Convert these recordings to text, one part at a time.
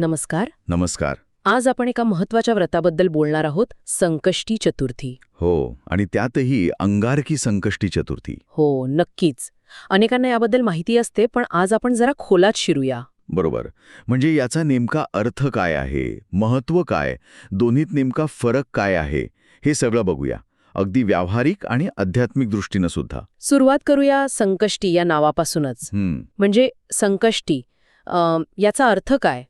नमस्कार. नमस्कार. आज आपण एका महत्त्वाच्या व्रताबद्दल बोलणार आहोत संकष्टी चतुर्थी. हो आणि त्यातही अंगारकी संकष्टी चतुर्थी. हो नक्कीच. अनेकांना याबद्दल माहिती असते पण आज आपण जरा खोलात शिरूया. बरोबर. म्हणजे याचा नेमका अर्थ काय आहे? महत्त्व काय? दोन्हीत नेमका फरक काय आहे? हे सगळं बघूया. अगदी व्यावहारिक आणि आध्यात्मिक दृष्टीनं सुद्धा. सुरुवात करूया संकष्टी या नावापासूनच. म्हणजे संकष्टी अं, याचा अर्थ काय?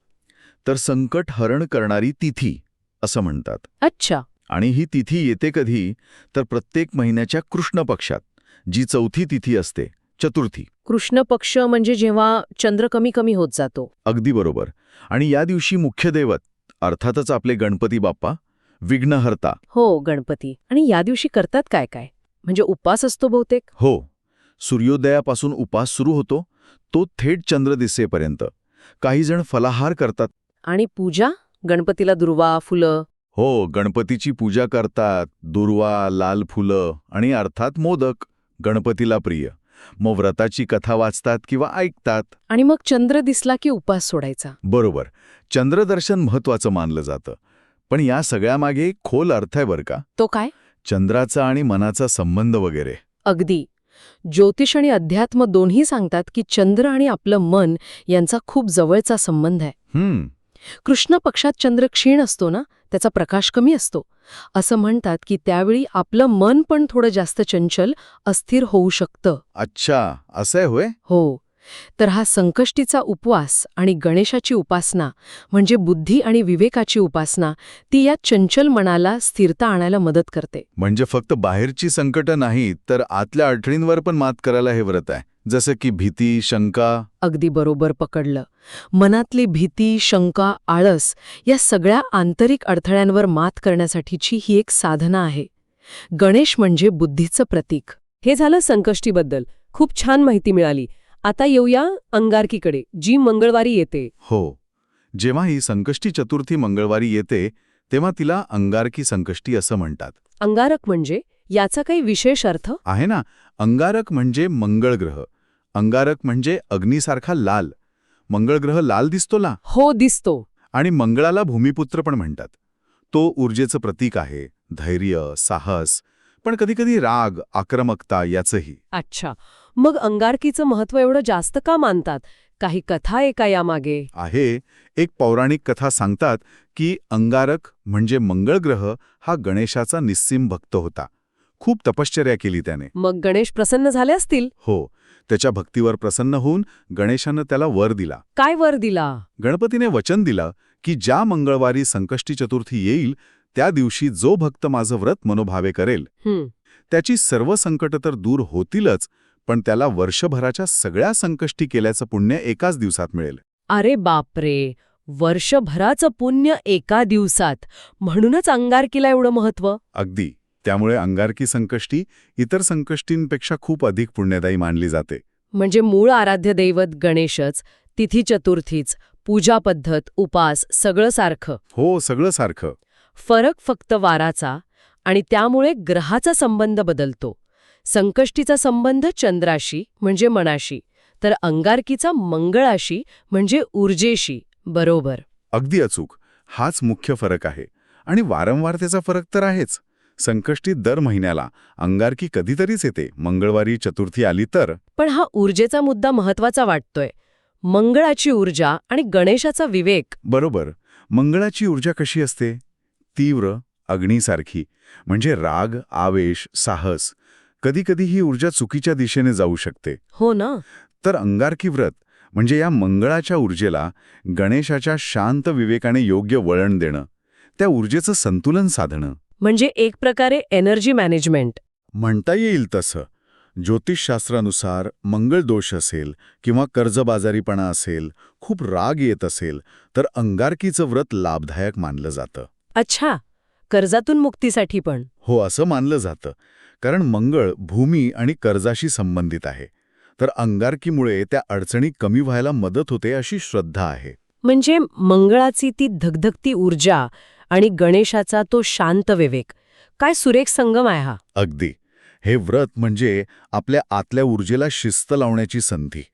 तर संकट हरण करणारी तिथी असं म्हणतात. अच्छा. आणि ही तिथी येते कधी तर प्रत्येक महिन्याच्या कृष्ण पक्षात जी चौथी तिथी असते चतुर्थी. कृष्ण पक्ष म्हणजे जेव्हा चंद्र कमी कमी होत जातो. अगदी बरोबर. आणि या दिवशी मुख्य दैवत अर्थातच आपले गणपती बाप्पा विघ्नहर्ता. हो गणपती. आणि या दिवशी करतात काय काय? म्हणजे उपवास असतो बहुतेक? हो. सूर्योदयापासून उपास सुरू होतो तो थेट चंद्र दिसेपर्यंत. काही जण फलाहार करतात आणि पूजा? गणपतीला दुर्वा फुलं? हो गणपतीची पूजा करतात. दुर्वा लाल फुलं आणि अर्थात मोदक. गणपतीला प्रिय. मग व्रताची कथा वाचतात किंवा ऐकतात? आणि मग चंद्र दिसला की उपास सोडायचा. बरोबर. चंद्रदर्शन महत्वाचं मानलं जातं. पण या सगळ्यामागे खोल अर्थ आहे बरं का. तो काय? चंद्राचा आणि मनाचा संबंध वगैरे. अगदी. ज्योतिष आणि अध्यात्म दोन्ही सांगतात की चंद्र आणि आपलं मन यांचा खूप जवळचा संबंध आहे. हम्म. कृष्ण पक्षात चंद्र क्षीण असतो ना त्याचा प्रकाश कमी असतो. असं म्हणतात की त्यावेळी आपलं मन पण थोडं जास्त चंचल अस्थिर होऊ शकतं. अच्छा असं होय? हो. तर हा संकष्टीचा उपवास आणि गणेशाची उपासना म्हणजे बुद्धी आणि विवेकाची उपासना ती या चंचल मनाला स्थिरता आणायला मदत करते. म्हणजे फक्त बाहेरची संकटं नाहीत तर आतल्या अडचणींवर पण मात करायला हे व्रत आहे. जसं की भीती शंका. अगदी बरोबर पकडलं. मनातली भीती शंका आळस या सगळ्या आंतरिक अडथळ्यांवर मात करण्यासाठीची ही एक साधना आहे. गणेश म्हणजे बुद्धीचं प्रतीक. हे झालं संकष्टीबद्दल. खूप छान माहिती मिळाली. आता येऊया अंगारकीकडे जी मंगळवारी येते. हो. जेव्हा ही संकष्टी चतुर्थी मंगळवारी येते तेव्हा तिला अंगारकी संकष्टी असं म्हणतात. अंगारक म्हणजे? याचा काही विशेष अर्थ? आहे ना? अंगारक म्हणजे मंगळ ग्रह. अंगारक म्हणजे अग्नीसारखा लाल. मंगळ ग्रह लाल दिसतो ना हो दिसतो. आणि मंगळाला भूमिपुत्र पण म्हणतात. तो ऊर्जेचं प्रतीक आहे धैर्य साहस पण कधीकधी राग आक्रमकता याचंही. अच्छा. मग अंगारकीचं महत्त्व एवढं जास्त का मानतात? काही कथा आहे का यामागे? आहे. एक पौराणिक कथा सांगतात की अंगारक म्हणजे मंगळ ग्रह हा गणेशाचा निस्सीम भक्त होता. खूप तपश्चर्या केली त्याने. मग गणेश प्रसन्न झाले असतील? हो. त्याच्या भक्तीवर प्रसन्न होऊन गणेशानं त्याला वर दिला. काय वर दिला? गणपतीने वचन दिलं की ज्या मंगळवारी संकष्टी चतुर्थी येईल त्या दिवशी जो भक्त माझं व्रत मनोभावे करेल. त्याची सर्व संकट तर दूर होतीलच पण त्याला वर्षभराच्या सगळ्या संकष्टी केल्याचं पुण्य एकाच दिवसात मिळेल. अरे बापरे! वर्षभराचं पुण्य एका दिवसात. म्हणूनच अंगारकीला एवढं महत्त्व. अगदी. त्यामुळे अंगारकी संकष्टी इतर संकष्टींपेक्षा खूप अधिक पुण्यदायी मानली जाते. म्हणजे मूळ आराध्य दैवत गणेशच तिथी चतुर्थीच पूजा पद्धत उपास सगळं सारखं. हो सगळं सारखं. फरक फक्त वाराचा आणि त्यामुळे ग्रहाचा संबंध बदलतो. संकष्टीचा संबंध चंद्राशी म्हणजे मनाशी तर अंगारकीचा मंगळाशी म्हणजे ऊर्जेशी बरोबर. अगदी अचूक. हाच मुख्य फरक आहे. आणि वारंवारतेचा फरक तर आहेच. संकष्टी दर महिन्याला अंगारकी कधीतरीच येते. मंगळवारी चतुर्थी आली तर? पण हा ऊर्जेचा मुद्दा महत्त्वाचा वाटतोय. मंगळाची ऊर्जा आणि गणेशाचा विवेक. बरोबर. मंगळाची ऊर्जा कशी असते? तीव्र अग्नीसारखी. म्हणजे राग आवेश साहस. कधीकधी ही ऊर्जा चुकीच्या दिशेने जाऊ शकते. हो ना. तर अंगारकी व्रत म्हणजे या मंगळाच्या ऊर्जेला गणेशाच्या शांत विवेकाने योग्य वळण देणं. त्या ऊर्जेचं संतुलन साधणं. म्हणजे एक प्रकारे एनर्जी मॅनेजमेंट म्हणता येईल तसं. ज्योतिषशास्त्रानुसार मंगळ दोष असेल किंवा कर्जबाजारीपणा असेल खूप राग येत असेल तर अंगारकीचं व्रत लाभदायक मानलं जातं. अच्छा कर्जातून मुक्तीसाठी पण. हो असं मानलं जातं. कारण मंगळ भूमी आणि कर्जाशी संबंधित आहे. तर अंगारकीमुळे त्या अडचणी कमी व्हायला मदत होते अशी श्रद्धा आहे. म्हणजे मंगळाची ती धगधगती ऊर्जा आणि गणेशाचा तो शांत विवेक. काय सुरेख संगम आहे हा. अगदी. हे व्रत म्हणजे आपल्या आतल्या ऊर्जेला शिस्त लावण्याची संधी.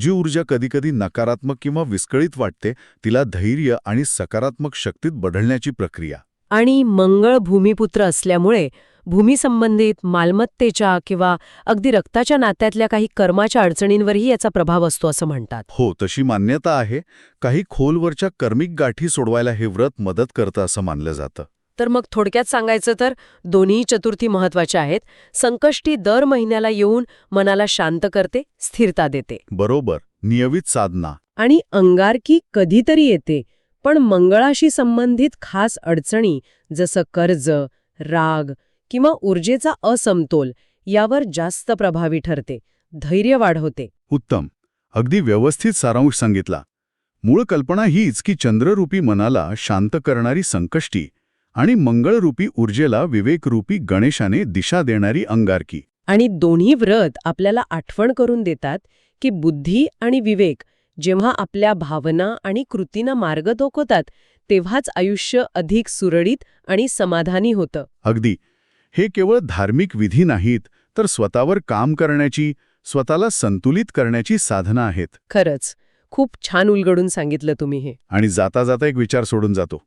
जी ऊर्जा कधीकधी नकारात्मक किंवा विस्कळीत वाटते तिला धैर्य आणि सकारात्मक शक्तीत बदलण्याची प्रक्रिया. आणि मंगळ भूमिपुत्र असल्यामुळे भूमीसंबंधित मालमत्तेच्या किंवा अगदी रक्ताच्या नात्यातल्या काही कर्माच्या अडचणींवरही याचा प्रभाव असतो असं म्हणतात. हो तशी मान्यता आहे. काही खोलवरच्या कर्मिक गाठी सोडवायला हे व्रत मदत करतं असं मानलं जातं. तर मग थोडक्यात सांगायचं तर दोन्ही चतुर्थी महत्त्वाच्या आहेत. संकष्टी दर महिन्याला येऊन मनाला शांत करते स्थिरता देते. बरोबर. नियमित साधना. आणि अंगारकी कधीतरी येते पण मंगळाशी संबंधित खास अडचणी जसं कर्ज राग किंवा ऊर्जेचा असमतोल यावर जास्त प्रभावी ठरते धैर्य वाढवते. उत्तम. अगदी व्यवस्थित सारांश सांगितला. मूळ कल्पना हीच की चंद्ररूपी मनाला शांत करणारी संकष्टी आणि मंगळरूपी ऊर्जेला विवेकरूपी गणेशाने दिशा देणारी अंगारकी. आणि दोन्ही व्रत आपल्याला आठवण करून देतात की बुद्धी आणि विवेक जेव्हा आपल्या भावना आणि कृतींना मार्ग दाखवतात तेव्हाच आयुष्य अधिक सुरळीत आणि समाधानी होतं. अगदी. हे केवळ धार्मिक विधी नाहीत तर स्वतःवर काम करण्याची स्वतःला संतुलित करण्याची साधनं आहेत. खरंच. खूप छान उलगडून सांगितलं तुम्ही हे. आणि जाता जाता एक विचार सोडून जातो.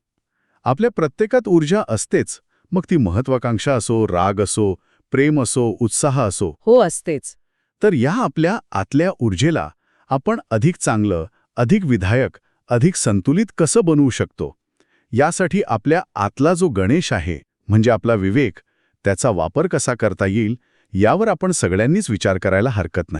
आपल्या प्रत्येकात ऊर्जा असतेच मग ती महत्वाकांक्षा असो राग असो प्रेम असो उत्साह असो. हो असतेच. तर या आपल्या आतल्या ऊर्जेला आपण अधिक चांगलं अधिक विधायक अधिक संतुलित कसं बनवू शकतो? यासाठी आपल्या आतला जो गणेश आहे म्हणजे आपला विवेक त्याचा वापर कसा करता येईल यावर आपण सगळ्यांनीच विचार करायला हरकत नाही.